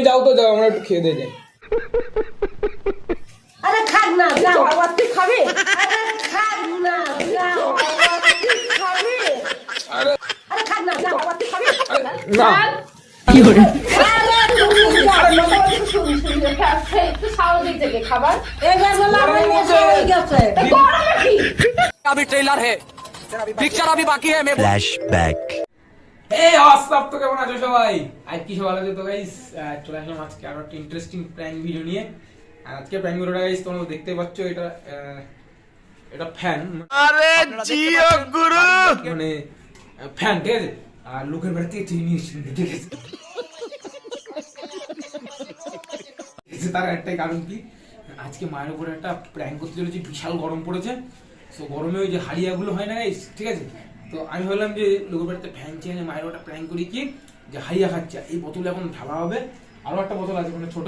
তুমি যাও তো যাও আমরা একটু খেয়ে দিয়ে যাই আরে খাক না যাও আবার তুই খাবি আরে খাক না যাও আবার তুই খাবি আরে আরে খাক না যাও আবার তুই খাবি না আরে তুমি যাও একটু স্বাভাবিক থেকে খাবার এবার বলে আমার নেশা হয়ে গেছে গরমে কি अभी ट्रेलर है पिक्चर अभी बाकी है मैं Flashback. এই হোয়াটসঅ্যাপ তো কেমন আছো সবাই? আজ কি সবাই আছে তো গাইস চলে আসলাম আজকে আরও একটা ইন্টারেস্টিং প্র্যাঙ্ক ভিডিও নিয়ে। আর আজকে প্র্যাঙ্ক ভিডিওটা গাইস তোমরা দেখতে পাচ্ছ এটা এটা ফ্যান আরে জিও গুরু! মানে ফ্যান ঠিক আছে? আর লোকের বাড়ি থেকে চিনি ঠিক আছে? তার একটাই কারণ কি? আজকে মায়ের উপরে একটা প্র্যাঙ্ক করতে চলেছি বিশাল গরম পড়েছে। সো গরমে ওই যে হাড়িয়াগুলো হয় না guys, ঠিক আছে? তো আমি ভাবলাম যে লোকের বাড়িতে ফ্যান চেনে মায়ের ওটা প্র্যাঙ্ক করি কি? যে হাড়িয়া খাচ্ছে। এই বোতলে এখন ঢালা হবে। আরও একটা বোতল আছে মানে ছোট।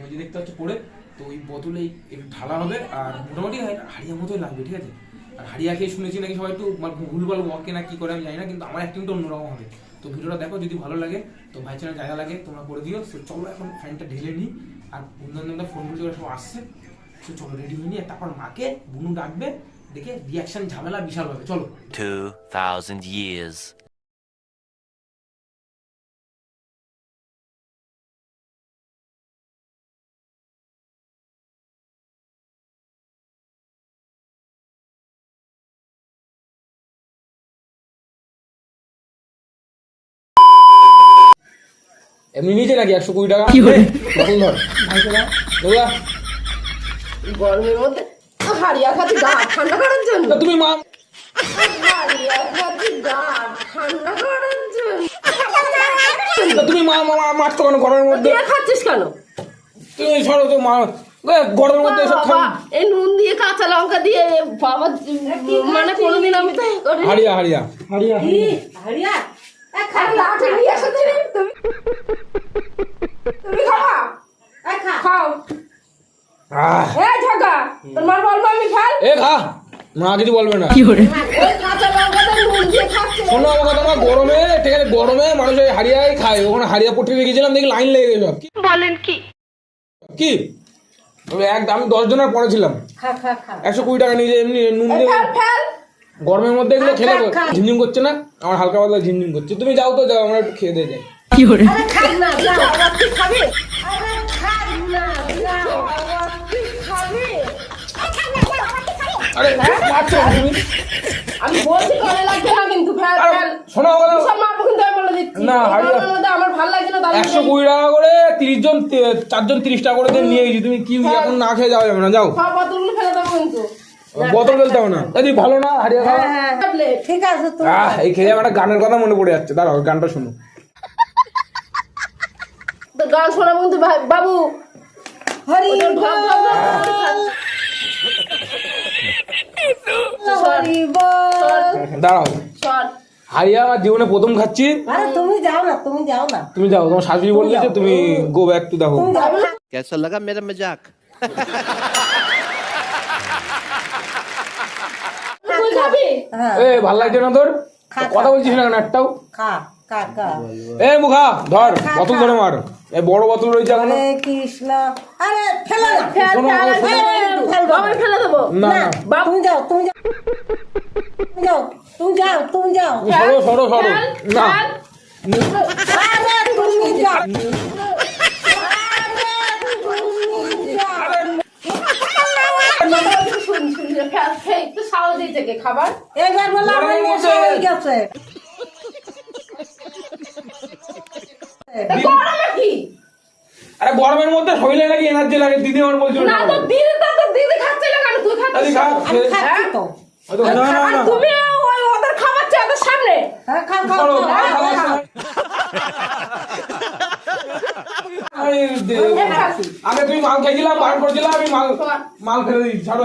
ওই যে দেখতে পাচ্ছ পড়ে। তো ওই বোতলে একটু ঢালা হবে। আর মোটামুটি হাড়িয়া মতোই লাগবে, ঠিক আছে? আর হাড়িয়া খেয়ে শুনেছি নাকি সবাই একটু মানে ভুলভাল ওয়াকে না কি করে আমি জানি না, কিন্তু আমার অ্যাক্টিংটা অন্যরকম হবে। তো ভিডিওটা দেখো, যদি ভালো লাগে, তো ভাই চ্যানেল জায়গা লাগে তোমরা করে দিও। তো চলো এখন ফ্যানটা ঢেলে নিই। আর বন্ধু ফোন করে সব আসছে। তো চলো রেডি হয়ে নিয়ে তারপর মাকে, বুনু ডাকবে। দেখে রিয়াকশন ঝামেলা বিশাল হবে চলো। 2,000 years. এমনি নিচে নাকি একশো কুড়ি টাকা? কি করে ধর গরমের মধ্যে হারিয়া খাচ্ছি গা ঠান্ডা করার জন্য। তুমি মা হারিয়া খাচ্ছি গা ঠান্ডা করার জন্য। তুমি মা মা মারছো কেন গরমের মধ্যে? খাচ্ছিস কেন? তুমি সরো তো মা এ, গরমের মধ্যে এসব খাও। এই নুন দিয়ে কাঁচা লঙ্কা দিয়ে বাবা মানে কোনোদিন আমি তো করি হারিয়া হারিয়া হারিয়া হারিয়া আরে লাঠি নিয়ে এসো তুমি তুমি খাবা এই খা। খাও আহ এই ঝগা তোর মার বলব আমি ফেল এ খা মা কিছু বলবে না। দিয়ে খাচ্ছে শোনো আমার কথা মা গরমে ঠিক আছে গরমে মানুষ ওই হারিয়াই খায়। ওখানে হারিয়া পট্টি রেখেছিলাম দেখি লাইন লেগে গেল বলেন কি? কি? ওই এক আমি দশ জনের পরে ছিলাম। খা খা খা। একশো কুড়ি টাকা নিয়ে যে এমনি নুন দিয়ে গরমের মধ্যে এগুলো খেলে। ঝিমঝিম করছে না? আমার হালকা পাতলা ঝিমঝিম করছে। তুমি যাও তো যাও আমরা একটু খেয়ে দিয়ে যাই। আরে খাক আরে মারছো না তুমি আমি বলছি করে লাগবে না কিন্তু ফেল আরে, ফেল শোনো আমার কথা। সব মারবো কিন্তু আমি বলে দিচ্ছি। না, এই হারিয়া- গরমের মধ্যে আমার ভালো লাগছে না একশো কুড়ি টাকা করে তিরিশ জন চারজন তিরিশ টাকা করে দিয়ে নিয়ে গেছি। তুমি কি এখন না খেয়ে যাওয়া যাবে না? যাও। বোতলগুলো ফেলে দেবো কিন্তু। বোতল ফেলতে হবে না। যদি ভালো না? হারিয়ে হ্যাঁ ঠিক আছে তো। এই খেয়ে আমার একটা গানের কথা মনে পড়ে যাচ্ছে। দাঁড়াও গানটা শুনো। গান শোনাবো কিন্তু ভাই- বাবু। হরি দাঁড়াও। হারিয়া আমার জীবনে প্রথম খাচ্ছি। তুমি যাও না তুমি যাও না। তুমি যাও তোমার শাশুড়ি বললে যে তুমি গো ব্যাক টু দেখো কেসা লাগা মেরা মজাক এ ভালো লাগছে না তোর? কথা বলছিস না কেন একটাও? খা। খা এ মুখা ধর বোতল ধরে মার। এই বড় বোতল রয়েছে এখন। কৃষ্ণ আরে ফেলো না। ফেল ফেল আমি ফেলে দেবো। না না তুমি যাও তুমি যাও। তুমি যাও তুমি যাও সরো সরো সরো। না। আরে তুমি যাও। খাবার। এবার বলে আমার হয়ে গেছে এই গরমে কি আরে গরমের মধ্যে শরীরে নাকি এনার্জি লাগে দিদি আমার বলছিল না তো দিদি তো তো দিদি খাচ্ছিল কেন? তুই খাচ্ছিস? আমি খাচ্ছি তো। না না না তুমি ওই ওদের ওদের সামনে? হ্যাঁ খাও খাও আগে তুমি মাল খেয়েছিলাম বারণ করেছিলাম আমি মাল মাল ফেলে দিই। ছাড়ো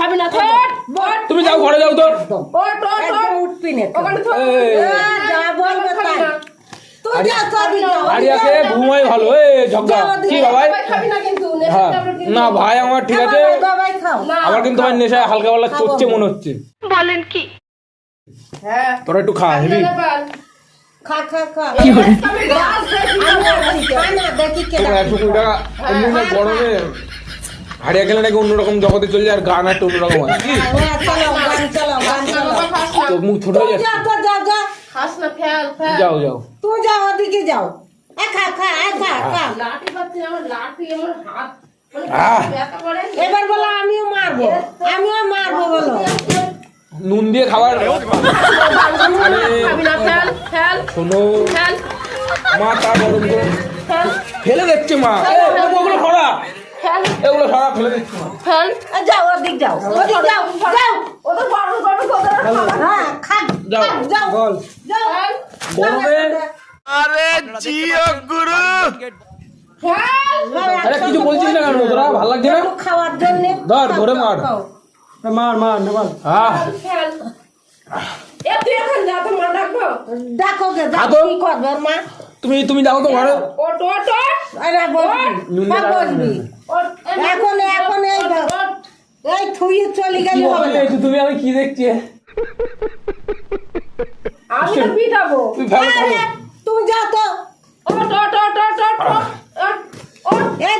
খাবি না তুমি যাও ঘরে যাও তো আরিয়াকে ঘুমাই ভালো এ না ভাই আমার ঠিক আছে আমার কিন্তু আমার নেশায় হালকা বেলা চড়ছে মনে হচ্ছে গরমে হারিয়ে গেলে নাকি অন্যরকম জগতে চলে যায় আর গান একটা অন্যরকম হয়। হ্যাঁ, চোখ মুখ ছোট হয়ে যাচ্ছে। যাও যাও। তো যাও ওদিকে যাও। হ্যাঁ। এবার বলো আমিও মারবো। আমিও মারবো বলো। নুন দিয়ে খাবার। শোনো। মা তা গরম ফেলে। দেখছে মা। এগুলো সরা ফেলে দিচ্ছে ফেল এ, যাও ওদিক যাও। ওদিক যাও যাও ওদের গরম গরম তোদের হ্যাঁ খা যাও যাও। বল। যাও। ফেল গরমে ফেল আরে কিছু বলছিস না কেন? তোরা ভালো লাগছে না? খাওয়ার জন্য ধর, ধরে মার। মার মার মার। হ্যাঁ। তুমি তুমি যাও তো ঘরে তুমি আমি কি দেখছি? আমি তো তুমি যাও তো। ওট ওট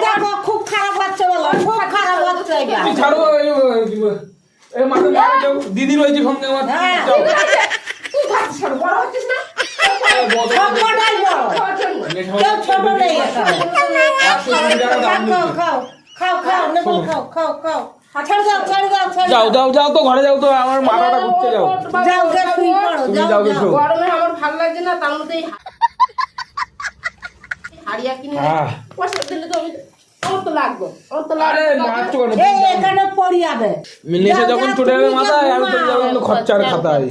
দেখো খুব খারাপ হচ্ছে বলো খুব খারাপ হচ্ছে যাও দিদি রয়েছে সঙ্গে যাও। যাও যাও তো ঘরে যাও তো আমার মাথাটা ঘুরতে যাও। যাও যাও গরমে আমার ভালো লাগছে না তার মধ্যে কিনে আমি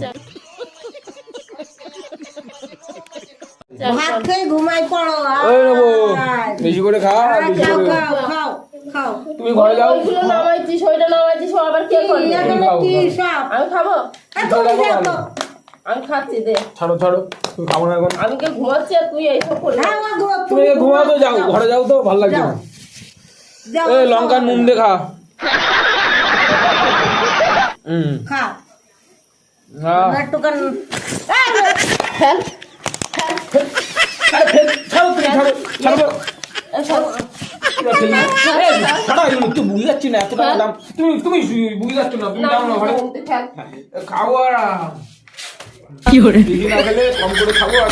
বেশি করে খাও তুমি ঘরে যাও। আমি খাব? আমি খাচ্ছি দে। ছাড়ো ছাড়ো খাব না এখন। আমি কে ঘুমাচ্ছি আর তুই এইসব করছিস তুমি ঘুমাতো যাও ঘরে যাও তো ভালো লাগবে না। এই লঙ্কার নুন দিয়ে খা। হুম খা। খাব আর কি করে? কম করে খাব আর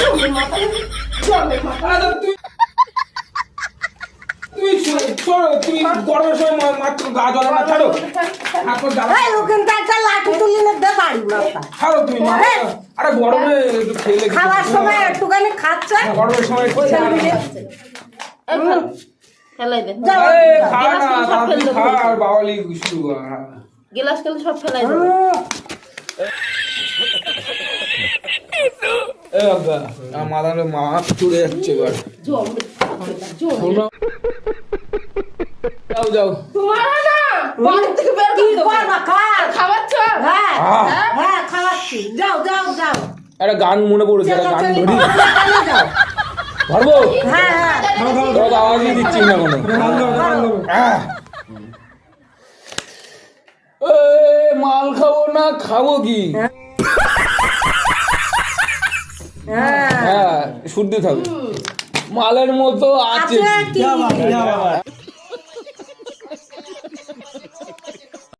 করো না মাথা তুমি আরে গরমে খেলে খাওয়ার সময় একটুখানি গরমের সময় আর সব ফেলাই দে। মা চুড়ে যাচ্ছে এবার। যাও যাও তোমার না বাড়ি থেকে বের কি করে? দেবো করবা খা খাওয়াচ্ছ হ্যাঁ। হ্যাঁ খাওয়াচ্ছি। যাও যাও যাও। একটা গান মনে পড়েছে একটা গান ধরি। ধরবো? হ্যাঁ হ্যাঁ। আওয়াজই দিচ্ছিস না কোনো। মাল খাব না খাব কি? হ্যাঁ। হ্যাঁ শুদ্ধ থাকো। মালের মতো আছে।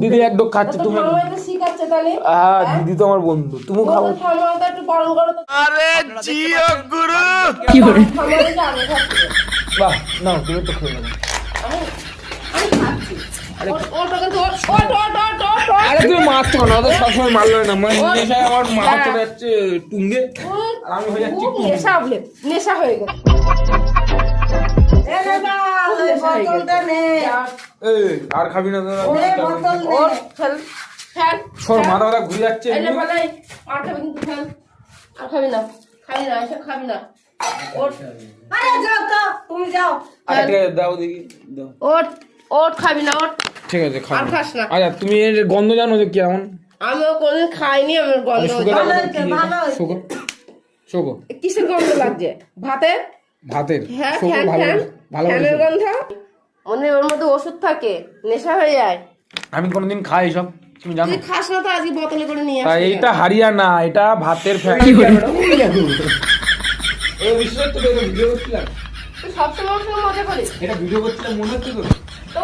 দিদি একদম ডোক খাচ্ছে তুমি হ্যাঁ দিদি তো আমার বন্ধু তুমি খাব কি করে বাহ না তুমি তো খেয়ে নেবে। তুমি না ওদের সবসময় মারলো না। মানে নেশায় আমার মাথা চলে যাচ্ছে টুঙ্গে আর আমি হয়ে যাচ্ছি নেশা বলে নেশা হয়ে গেছে এ দাদা ওই বোতলটা নে। এই আর খাবি না তোরা নে বোতল নে ওট ফেল ফেল সর মাথা মাথা ঘুরে যাচ্ছে। এই নে বলে আর খাবি কিন্তু আর খাবি না খাবি না এসব খাবি না। আরে যাও তো তুমি যাও। ঠিক আছে দাও দেখি ওট ওট খাবি না ওট ঠিক আছে খাও। আর খাস না। আচ্ছা তুমি এর গন্ধ জানো যে কেমন? আমিও কোনদিন খাইনি আমার গন্ধ শুকো ভালো ভালো শুকো শুকো কিসের গন্ধ লাগছে? ভাতের? ভাতের। হ্যাঁ শুকো ফ্যান ভালো ভালো ফ্যানের গন্ধ? মনে ওর মধ্যে ওষুধ থাকে নেশা হয়ে যায়। আমি কোনোদিন খাই সব তুমি জানো। খাস না তো আজকে বোতলে করে নিয়ে তা আসবি। এইটা হারিয়ানা এটা ভাতের ফ্যান এই বিশ্বাস তো ভিডিও করছিলাম। ওর সঙ্গে মজা করিস? এটা ভিডিও করছিলাম মনে হচ্ছে তো তো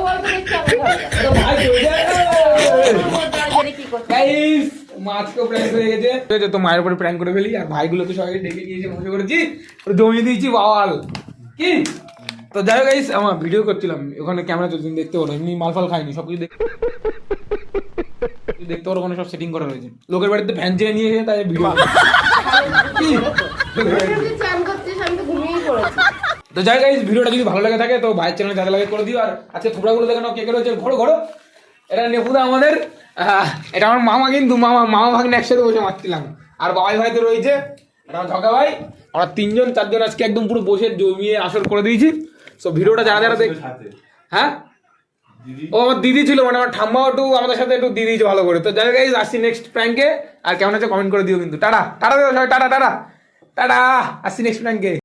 তো। তো তো মায়ের উপরে প্র্যাঙ্ক করে ফেলি, আর ভাইগুলোকে সবাই ডেকে নিয়ে এসে করেছি জমিয়ে দিয়েছি, বাওয়াল। কি? তো যাই হোক আমার ভিডিও করছিলাম, ওখানে ক্যামেরা চলছে দেখতে পারো এমনি মালফাল খাইনি সব কিছু দেখতে পারো ওখানে সব সেটিং করা রয়েছে। লোকের বাড়িতে ফ্যান চেয়ে নিয়ে তাই ভিডিও তো যাই গাইস ভিডিওটা যদি ভালো লাগে থাকে তো ভাইয়ের চ্যানেল যাতে লাগে করে দিও। আর আজকে থুবড়াগুলো দেখে নাও কে কে রয়েছে? ঘোড়ো ঘোড়ো। এটা নেপুদা আমাদের এটা আমার মামা কিন্তু মামা মামা ভাগ্নে একসাথে বসে মারছিলাম। আর বাবাই ভাই তো রয়েছে এটা আমার ঝকা ভাই। আমরা তিনজন চারজন আজকে একদম পুরো বসে জমিয়ে আসর করে দিয়েছি। সো ভিডিওটা যারা যারা দেখ হ্যাঁ? ও আমার দিদি ছিল মানে আমার ঠাম্মাও একটু আমাদের সাথে একটু দিদি ভালো করে। তো যাই গাইজ আসছি নেক্সট প্র্যাঙ্কে আর কেমন আছে কমেন্ট করে দিও কিন্তু। টাটা টাটা দিও সবাই টাটা টাটা টাটা। আসছি নেক্সট প্র্যাঙ্কে